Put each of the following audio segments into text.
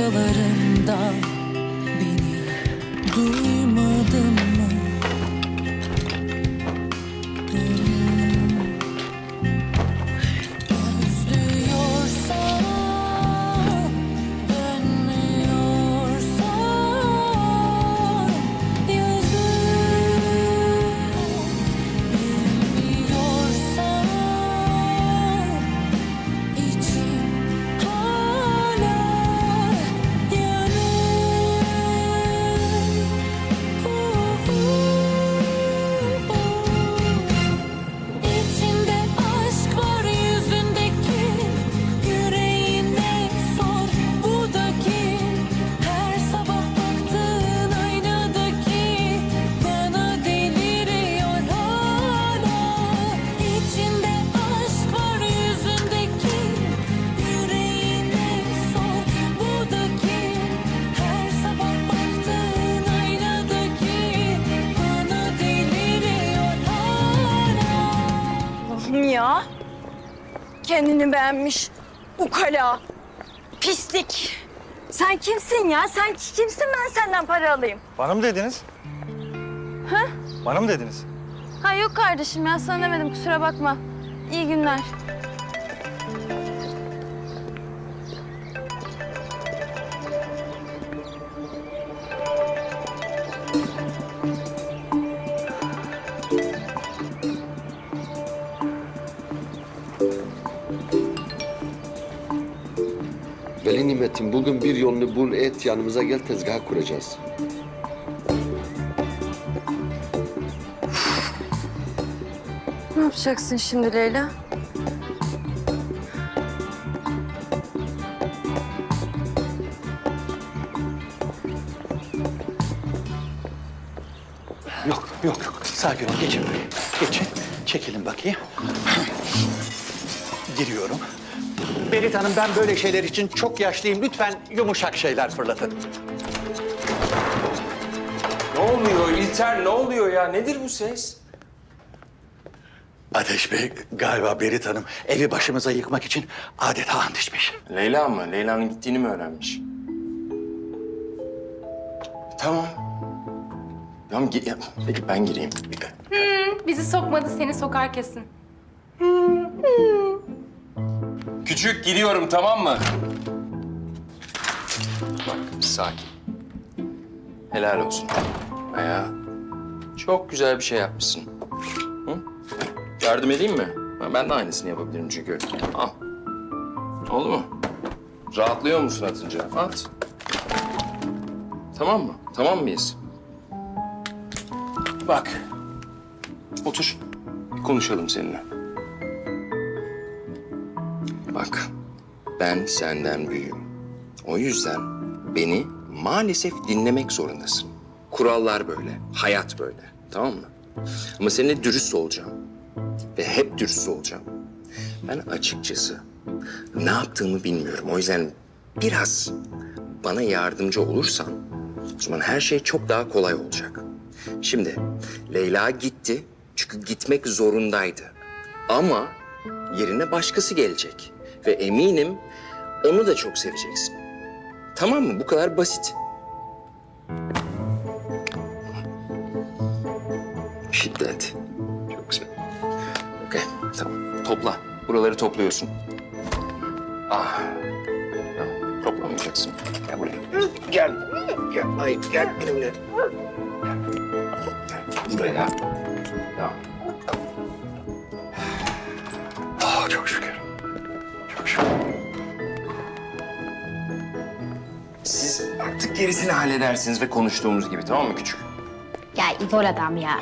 dalgalarında beni duymadın Allah'ım ya. Kendini beğenmiş. Ukala. Pislik. Sen kimsin ya? Sen kimsin ben senden para alayım? Bana mı dediniz? Ha? Bana mı dediniz? Ha yok kardeşim ya sana demedim kusura bakma. İyi günler. Nimetim bugün bir yolunu bul et yanımıza gel tezgaha kuracağız. Ne yapacaksın şimdi Leyla? Yok, yok, yok. Sakin ol. Geçin buraya. Geçin. Çekilin bakayım. Giriyorum. Berit Hanım ben böyle şeyler için çok yaşlıyım. Lütfen yumuşak şeyler fırlatın. Ne oluyor İlter? Ne oluyor ya? Nedir bu ses? Ateş Bey galiba Berit Hanım evi başımıza yıkmak için adeta ant içmiş. Leyla mı? Leyla'nın gittiğini mi öğrenmiş? Tamam. Tamam, gi- ya, peki ben gireyim. Bizi sokmadı, seni sokar kesin. Küçük giriyorum tamam mı? Bak sakin. Helal olsun. Aya çok güzel bir şey yapmışsın. Hı? Yardım edeyim mi? Ben de aynısını yapabilirim çünkü. Al. Oldu mu? Rahatlıyor musun atınca? At. Tamam mı? Tamam mıyız? Bak. Otur. Konuşalım seninle. Bak, ben senden büyüğüm. O yüzden beni maalesef dinlemek zorundasın. Kurallar böyle, hayat böyle. Tamam mı? Ama seninle dürüst olacağım. Ve hep dürüst olacağım. Ben açıkçası ne yaptığımı bilmiyorum. O yüzden biraz bana yardımcı olursan o zaman her şey çok daha kolay olacak. Şimdi Leyla gitti çünkü gitmek zorundaydı. Ama yerine başkası gelecek. Ve eminim onu da çok seveceksin. Tamam mı? Bu kadar basit. Şiddet. Çok güzel. Okey, tamam. Topla. Buraları topluyorsun. Ah. Tamam, toplamayacaksın. Gel buraya. Gel. Gel. Hayır, gel benimle. Gel. Buraya. Tamam. Oh çok şükür. Gerisini halledersiniz ve konuştuğumuz gibi tamam mı küçük? Ya idol adam ya.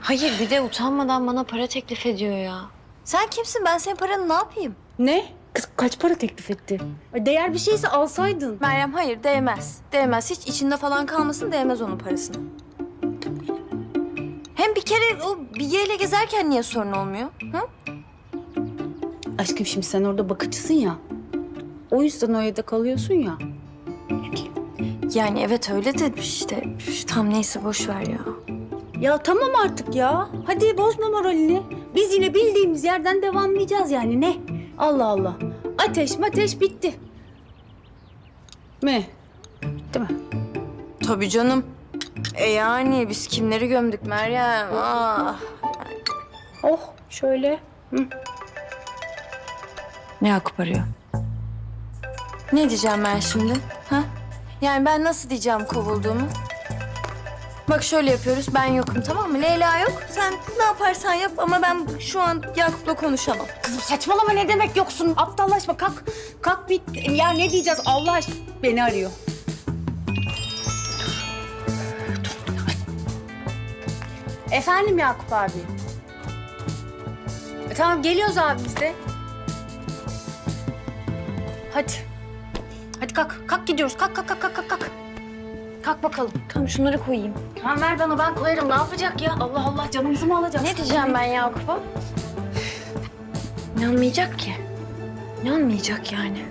Hayır bir de utanmadan bana para teklif ediyor ya. Sen kimsin? Ben senin paranı ne yapayım? Ne? Kız kaç para teklif etti? Ay, Değer bir şeyse alsaydın. Meryem hayır değmez. Değmez. Hiç içinde falan kalmasın değmez onun parasını. Hem bir kere o bilyeyle gezerken niye sorun olmuyor? Hı? Aşkım şimdi sen orada bakıcısın ya. O yüzden o evde kalıyorsun ya. Yani evet öyle de işte üf, tam neyse boş ver ya. Ya tamam artık ya. Hadi bozma moralini. Biz yine bildiğimiz yerden devamlayacağız yani ne? Allah Allah. Ateş mateş bitti. mi? Değil mi? Tabii canım. E yani biz kimleri gömdük Meryem? Ah. Oh şöyle. Ne Yakup arıyor? Ne diyeceğim ben şimdi? Ha? Yani ben nasıl diyeceğim kovulduğumu? Bak şöyle yapıyoruz. Ben yokum tamam mı? Leyla yok. Sen ne yaparsan yap ama ben şu an Yakup'la konuşamam. Kızım saçmalama ne demek yoksun? Aptallaşma kalk. Kalk bir ya ne diyeceğiz Allah aşkına. Beni arıyor. Efendim Yakup abi. E, tamam geliyoruz abi biz de. Hadi. Hadi kalk. Kalk gidiyoruz. Kalk kalk kalk kalk kalk. kalk. Kalk bakalım. Tamam şunları koyayım. Tamam ver bana ben koyarım. Ne yapacak ya? Allah Allah canımızı mı alacak? Ne diyeceğim ben Yakup'a? Ne anlayacak ki? Ne anlayacak yani?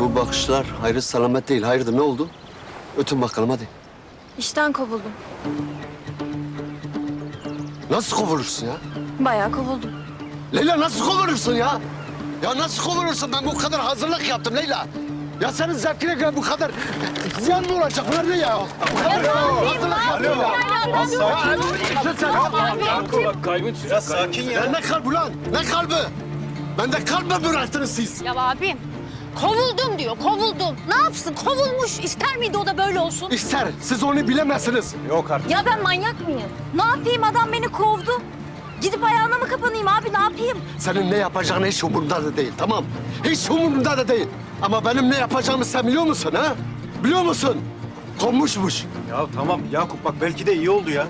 Bu bakışlar hayır selamet değil. Hayırdır ne oldu? Ötün bakalım hadi. İşten kovuldum. Nasıl kovulursun ya? Bayağı kovuldum. Leyla nasıl kovulursun ya? Ya nasıl kovulursun? Ben bu kadar hazırlık yaptım Leyla. Ya senin zevkine göre bu kadar ziyan mı olacak? Bunlar ne ya? Hazırlık yaptım ya. Ya, sus sen. Biraz sakin ya. Ya ne kalbi lan? Ne kalbi? Bende kalp mi bıraktınız siz? Ya abim kovuldum diyor kovuldum. Ne yapsın kovulmuş ister miydi o da böyle olsun? İster. Siz onu bilemezsiniz. Yok artık. Ya ben manyak mıyım? Ne yapayım adam beni kovdu. Gidip ayağına mı kapanayım abi ne yapayım? Senin ne yapacağın hiç umurumda da değil tamam. Hiç umurumda da değil. Ama benim ne yapacağımı sen biliyor musun ha? Biliyor musun? Konmuşmuş. Ya tamam Yakup bak belki de iyi oldu ya.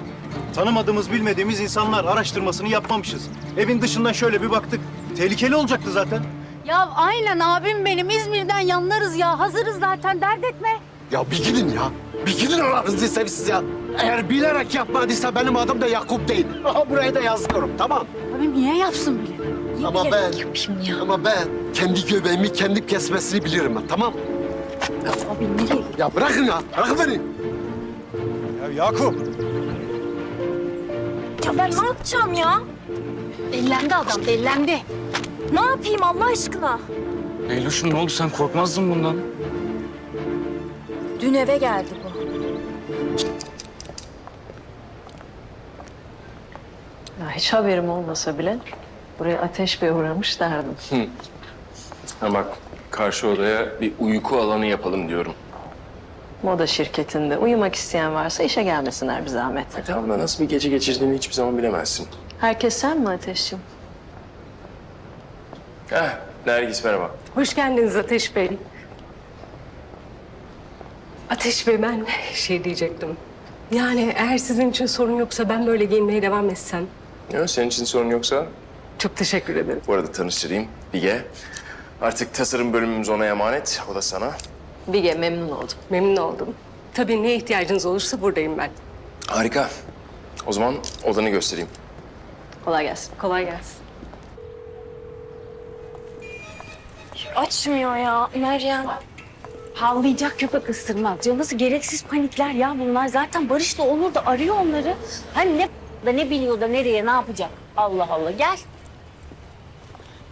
Tanımadığımız bilmediğimiz insanlar araştırmasını yapmamışız. Evin dışından şöyle bir baktık. Tehlikeli olacaktı zaten. Ya aynen abim benim İzmir'den yanlarız ya hazırız zaten dert etme. Ya bir gidin ya. Bir gidin Allah'ınızı sevsiz ya. Eğer bilerek yapmadıysa benim adım da Yakup değil. Aha buraya da yazıyorum tamam. Abim niye yapsın bile? Ama ben, ama ben kendi göbeğimi kendim kesmesini bilirim ben tamam. Abi nereye? Ya bırakın ya, bırakın beni. Ya Yakup. Ya ben ne yapacağım ya? Dellendi adam dellendi. Ne yapayım Allah aşkına? Leyloş'um ne oldu sen korkmazdın bundan. Dün eve geldi bu. Ya hiç haberim olmasa bile buraya ateş bey uğramış derdim. Ha bak karşı odaya bir uyku alanı yapalım diyorum. Moda şirketinde uyumak isteyen varsa işe gelmesinler bir zahmet. E tamam da nasıl bir gece geçirdiğini hiçbir zaman bilemezsin. Herkes sen mi Ateş'ciğim? Heh, Nergis merhaba. Hoş geldiniz Ateş Bey. Ateş Bey ben şey diyecektim. Yani eğer sizin için sorun yoksa ben böyle giyinmeye devam etsem. Ya, senin için sorun yoksa Çok teşekkür ederim. bu arada tanıştırayım. Bige. Artık tasarım bölümümüz ona emanet. O da sana. Bige memnun oldum. Memnun oldum. Tabii ne ihtiyacınız olursa buradayım ben. Harika. O zaman odanı göstereyim. Kolay gelsin. Kolay gelsin. Açmıyor ya Meryem. Havlayacak köpek ısırmaz. Canısı gereksiz panikler ya bunlar. Zaten Barış da Onur da arıyor onları. Hani ne da ne biliyor da nereye ne yapacak? Allah Allah gel.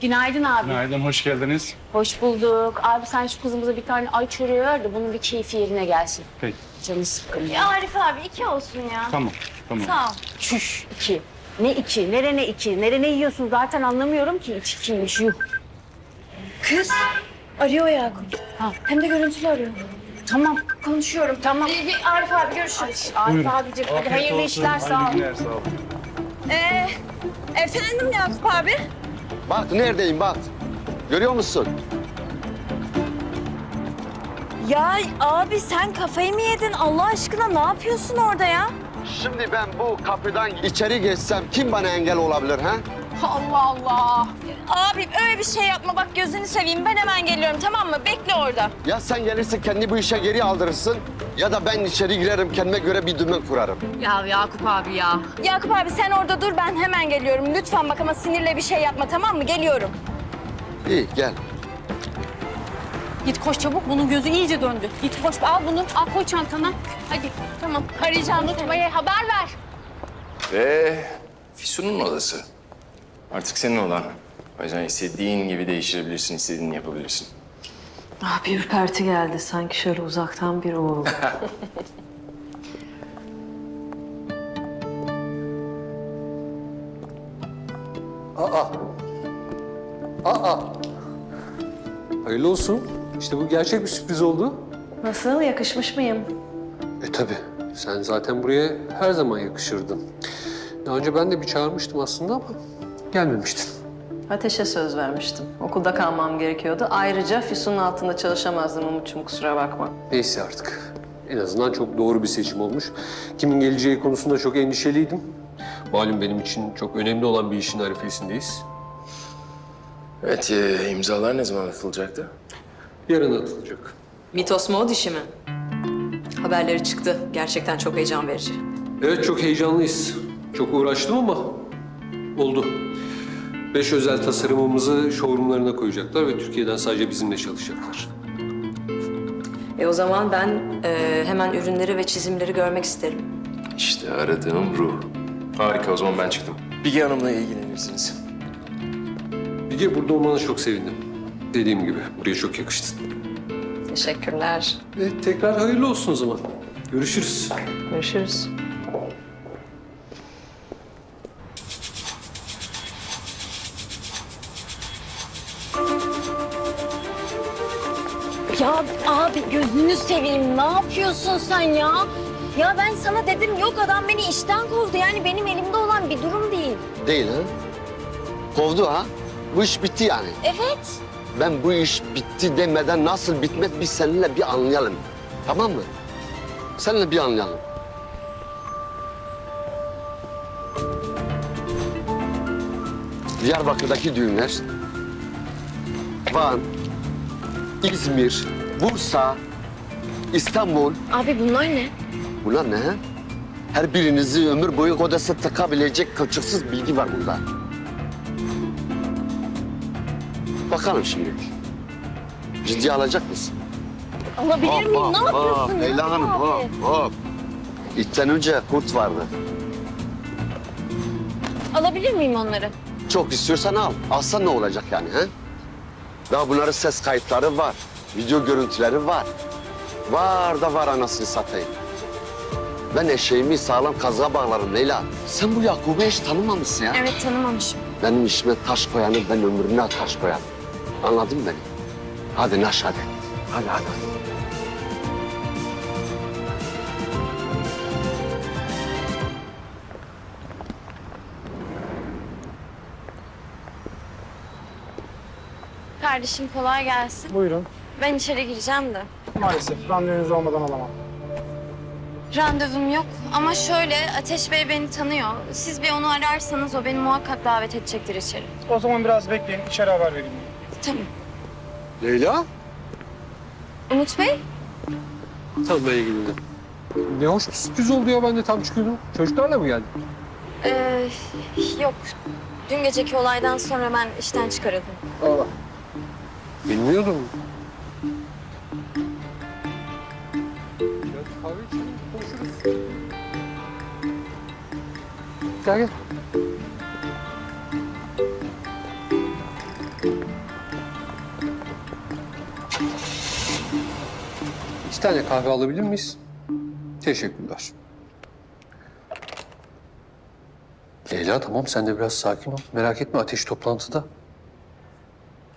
Günaydın abi. Günaydın, hoş geldiniz. Hoş bulduk. Abi sen şu kızımıza bir tane ay çöreği ver de bunun bir keyfi yerine gelsin. Peki, Canı sıkkın ya. Ya Arif abi iki olsun ya. tamam, tamam. Sağ ol. Çüş iki. Ne iki? Nere ne iki? Nere ne yiyorsun? Zaten anlamıyorum ki iç ikiymiş. Yuh. Kız arıyor Yakup. Ha. Hem de görüntülü arıyor. Tamam konuşuyorum tamam. Arif abi görüşürüz. Arif abicim hadi hayırlı işler sağ ol. Günler, sağ olun. Ee, efendim Yakup abi? Bak neredeyim bak. Görüyor musun? Ya abi sen kafayı mı yedin? Allah aşkına ne yapıyorsun orada ya? Şimdi ben bu kapıdan içeri geçsem kim bana engel olabilir ha? Allah Allah. Abi öyle bir şey yapma bak gözünü seveyim. Ben hemen geliyorum tamam mı? Bekle orada. Ya sen gelirsin kendi bu işe geri aldırırsın ya da ben içeri girerim kendime göre bir dümen kurarım. Ya Yakup abi ya. Yakup abi sen orada dur ben hemen geliyorum. Lütfen bak ama sinirle bir şey yapma tamam mı? Geliyorum. İyi gel. Git koş çabuk bunun gözü iyice döndü. Git koş al bunu al koy çantana. Hadi tamam arayacağım unutmaya haber ver. Ve Füsun'un odası. Artık senin odan. O yüzden istediğin gibi değiştirebilirsin, istediğini yapabilirsin. Ah bir ürperti geldi. Sanki şöyle uzaktan bir uğuldu. Hayırlı olsun. İşte bu gerçek bir sürpriz oldu. Nasıl? Yakışmış mıyım? E tabii. Sen zaten buraya her zaman yakışırdın. Daha önce ben de bir çağırmıştım aslında ama gelmemiştin. Ateşe söz vermiştim. Okulda kalmam gerekiyordu. Ayrıca Füsun'un altında çalışamazdım Umut'cum kusura bakma. Neyse artık. En azından çok doğru bir seçim olmuş. Kimin geleceği konusunda çok endişeliydim. Malum benim için çok önemli olan bir işin arifesindeyiz. Evet, e, imzalar ne zaman atılacaktı? Yarın atılacak. Mitos mu o dişi mi? Haberleri çıktı. Gerçekten çok heyecan verici. Evet çok heyecanlıyız. Çok uğraştım ama oldu. Beş özel tasarımımızı showroomlarına koyacaklar ve Türkiye'den sadece bizimle çalışacaklar. E o zaman ben e, hemen ürünleri ve çizimleri görmek isterim. İşte aradığım ruh. Harika, o zaman ben çıktım. Bilge Hanım'la ilgilenirsiniz. Bilge burada olmana çok sevindim. Dediğim gibi buraya çok yakıştın. Teşekkürler. Ve tekrar hayırlı olsun o zaman. Görüşürüz. Görüşürüz. Seveyim ne yapıyorsun sen ya? Ya ben sana dedim yok adam beni işten kovdu. Yani benim elimde olan bir durum değil. Değil ha? Kovdu ha? Bu iş bitti yani. Evet. Ben bu iş bitti demeden nasıl bitmez biz seninle bir anlayalım. Tamam mı? Seninle bir anlayalım. Diyarbakır'daki düğünler, Van, İzmir, Bursa, İstanbul. Abi bunlar ne? Bunlar ne? ha? Her birinizi ömür boyu odası tıkabilecek kılçıksız bilgi var bunda. Bakalım şimdi. Ciddiye alacak mısın? Alabilir miyim? ne hop, yapıyorsun? hop. Leyla Hanım abi? hop hop. İtten önce kurt vardı. Alabilir miyim onları? Çok istiyorsan al. Alsan ne olacak yani he? Daha bunların ses kayıtları var. Video görüntüleri var. Var da var anasını satayım. Ben eşeğimi sağlam kazığa bağlarım Leyla. Sen bu Yakup'u hiç tanımamışsın ya. Evet tanımamışım. Benim işime taş koyanı ben ömrüne taş koyarım. Anladın mı beni? Hadi naş hadi. Hadi hadi. Kardeşim kolay gelsin. Buyurun. Ben içeri gireceğim de. Maalesef randevunuz olmadan alamam. Randevum yok ama şöyle Ateş Bey beni tanıyor. Siz bir onu ararsanız o beni muhakkak davet edecektir içeri. O zaman biraz bekleyin. içeri haber vereyim. Tamam. Leyla? Umut Bey? Tamam ben ilgilendim. Ne hoş bir sürpriz oldu ya ben de tam çıkıyordum. Çocuklarla mı geldin? Ee, yok. Dün geceki olaydan sonra ben işten çıkarıldım. Bilmiyordum. Gel gel. İki tane kahve alabilir miyiz? Teşekkürler. Leyla tamam sen de biraz sakin ol. Merak etme ateş toplantıda.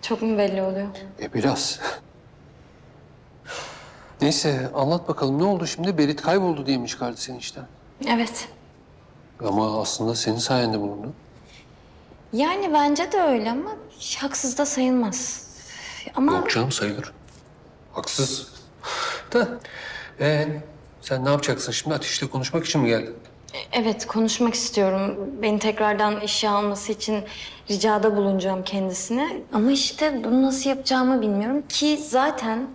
Çok mu belli oluyor? E biraz. Neyse anlat bakalım ne oldu şimdi? Berit kayboldu diye mi çıkardı seni işten? Evet. Ama aslında senin sayende bulundu. Yani bence de öyle ama haksız da sayılmaz. Ama Yok canım sayılır. Haksız. Da. Ee, sen ne yapacaksın şimdi? Ateşle konuşmak için mi geldin? evet konuşmak istiyorum. Beni tekrardan işe alması için ricada bulunacağım kendisine. Ama işte bunu nasıl yapacağımı bilmiyorum ki zaten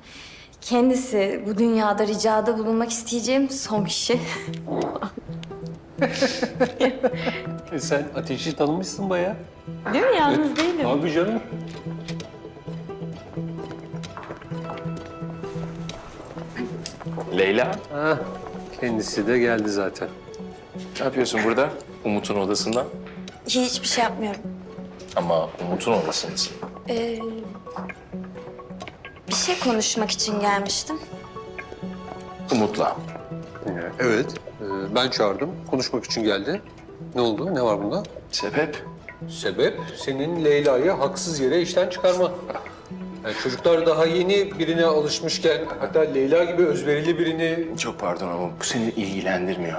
kendisi bu dünyada ricada bulunmak isteyeceğim son kişi. E sen ateşi tanımışsın bayağı. Değil mi? Yalnız değilim. Abi canım. Leyla, Ha, kendisi de geldi zaten. ne yapıyorsun burada? Umut'un odasında. Hiçbir şey yapmıyorum. Ama Umut'un odasındasın. Ee, bir şey konuşmak için gelmiştim. Umut'la. Evet. e, ben çağırdım. Konuşmak için geldi. Ne oldu? Ne var bunda? Sebep? Sebep senin Leyla'yı haksız yere işten çıkarma. Yani çocuklar daha yeni birine alışmışken hatta Leyla gibi özverili birini Çok pardon ama bu seni ilgilendirmiyor.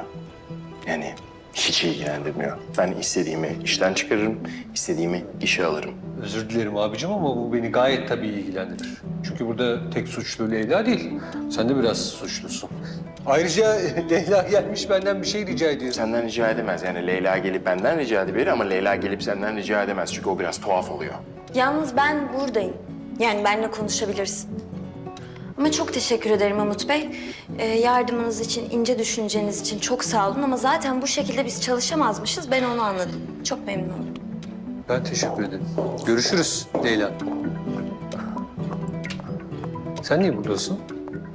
Yani hiç ilgilendirmiyor. Ben istediğimi işten çıkarırım, istediğimi işe alırım. Özür dilerim abicim ama bu beni gayet tabii ilgilendirir. Çünkü burada tek suçlu Leyla değil. Sen de biraz suçlusun. Ayrıca Leyla gelmiş benden bir şey rica ediyor. Senden rica edemez. Yani Leyla gelip benden rica edebilir ama Leyla gelip senden rica edemez. Çünkü o biraz tuhaf oluyor. Yalnız ben buradayım. Yani benimle konuşabilirsin. Ama çok teşekkür ederim Umut Bey. Ee, yardımınız için, ince düşünceniz için çok sağ olun. Ama zaten bu şekilde biz çalışamazmışız. Ben onu anladım. Çok memnun oldum. Ben teşekkür ederim. Görüşürüz Leyla. Sen niye buradasın?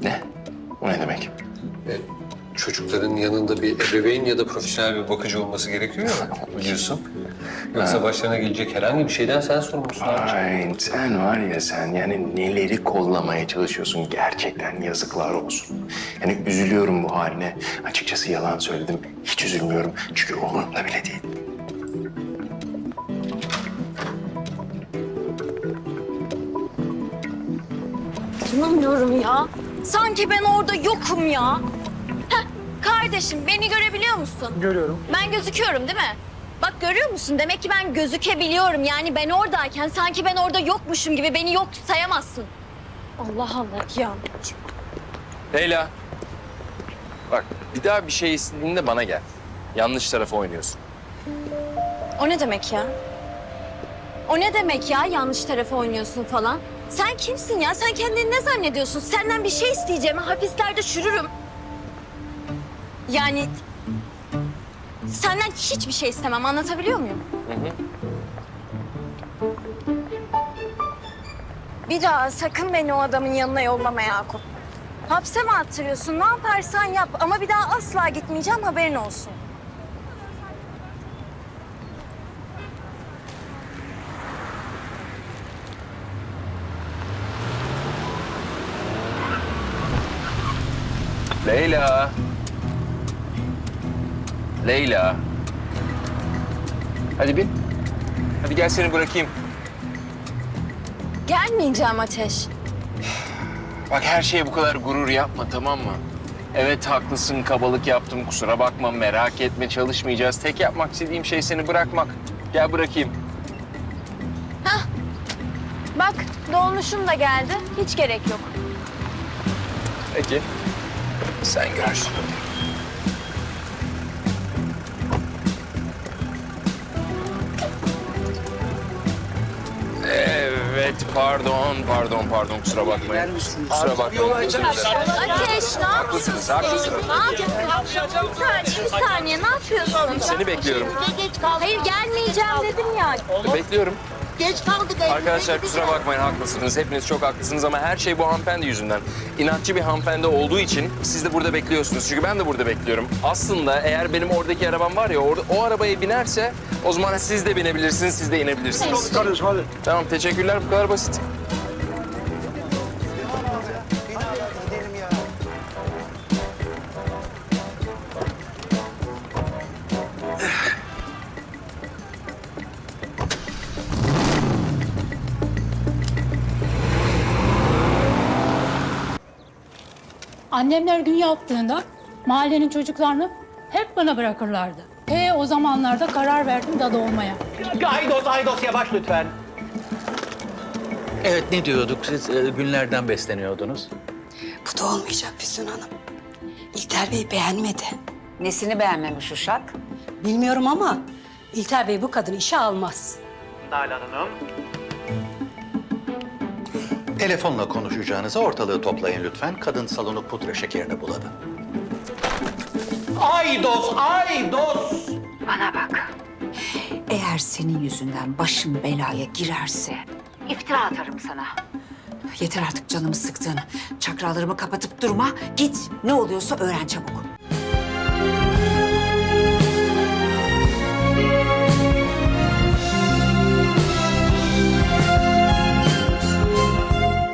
Ne? O ne demek? E, çocukların yanında bir ebeveyn ya da profesyonel bir bakıcı olması gerekiyor ya biliyorsun. Yoksa başlarına gelecek herhangi bir şeyden sen sorumlusun. Ay sen var ya sen yani neleri kollamaya çalışıyorsun gerçekten yazıklar olsun. Yani üzülüyorum bu haline. Açıkçası yalan söyledim. Hiç üzülmüyorum çünkü umurumda bile değil. İnanmıyorum ya. Sanki ben orada yokum ya. Heh, kardeşim beni görebiliyor musun? Görüyorum. Ben gözüküyorum değil mi? Bak görüyor musun? Demek ki ben gözükebiliyorum. Yani ben oradayken sanki ben orada yokmuşum gibi beni yok sayamazsın. Allah Allah ya. Leyla. Bak bir daha bir şey istediğinde bana gel. Yanlış tarafa oynuyorsun. O ne demek ya? O ne demek ya yanlış tarafa oynuyorsun falan? Sen kimsin ya? Sen kendini ne zannediyorsun? Senden bir şey isteyeceğime hapislerde çürürüm. Yani senden hiçbir şey istemem. Anlatabiliyor muyum? Bir daha sakın beni o adamın yanına yollama Yakup. Hapse mi attırıyorsun? Ne yaparsan yap. Ama bir daha asla gitmeyeceğim haberin olsun. Leyla. Leyla. Hadi bin. Hadi gel seni bırakayım. Gelmeyeceğim Ateş. Bak her şeye bu kadar gurur yapma tamam mı? Evet haklısın kabalık yaptım kusura bakma merak etme çalışmayacağız. Tek yapmak istediğim şey seni bırakmak. Gel bırakayım. Bak dolmuşum da geldi. Hiç gerek yok. Peki. Sen görürsün. Evet, pardon, pardon, pardon. Kusura bakmayın. Kusura bakmayın. Özür dilerim. Ateş ne Haklısınız, yapıyorsun? haklısınız. Ne yapıyorsun? Bir saniye, bir saniye. Ne yapıyorsun? Seni bekliyorum. Hayır gelmeyeceğim dedim ya. Bekliyorum. Geç kaldık. Arkadaşlar kusura bakmayın haklısınız. Hepiniz çok haklısınız ama her şey bu hanımefendi yüzünden. İnatçı bir hanımefendi olduğu için siz de burada bekliyorsunuz. Çünkü ben de burada bekliyorum. Aslında eğer benim oradaki arabam var ya orada, o arabaya binerse o zaman siz de binebilirsiniz, siz de inebilirsiniz. Kardeşim hadi. Tamam teşekkürler bu kadar basit. Annemler gün yaptığında mahallenin çocuklarını hep bana bırakırlardı. E o zamanlarda karar verdim dadı olmaya. Aydos, Aydos yavaş lütfen. Evet ne diyorduk? Siz e, günlerden besleniyordunuz. Bu da olmayacak Füsun Hanım. İlter Bey beğenmedi. Nesini beğenmemiş Uşak? Bilmiyorum ama İlter Bey bu kadını işe almaz. Telefonla konuşacağınıza ortalığı toplayın lütfen. Kadın salonu pudra şekerine buladı. Aydos, Aydos. Bana bak. Eğer senin yüzünden başım belaya girerse iftira atarım sana. Yeter artık canımı sıktın. Çakralarımı kapatıp durma. Git ne oluyorsa öğren çabuk.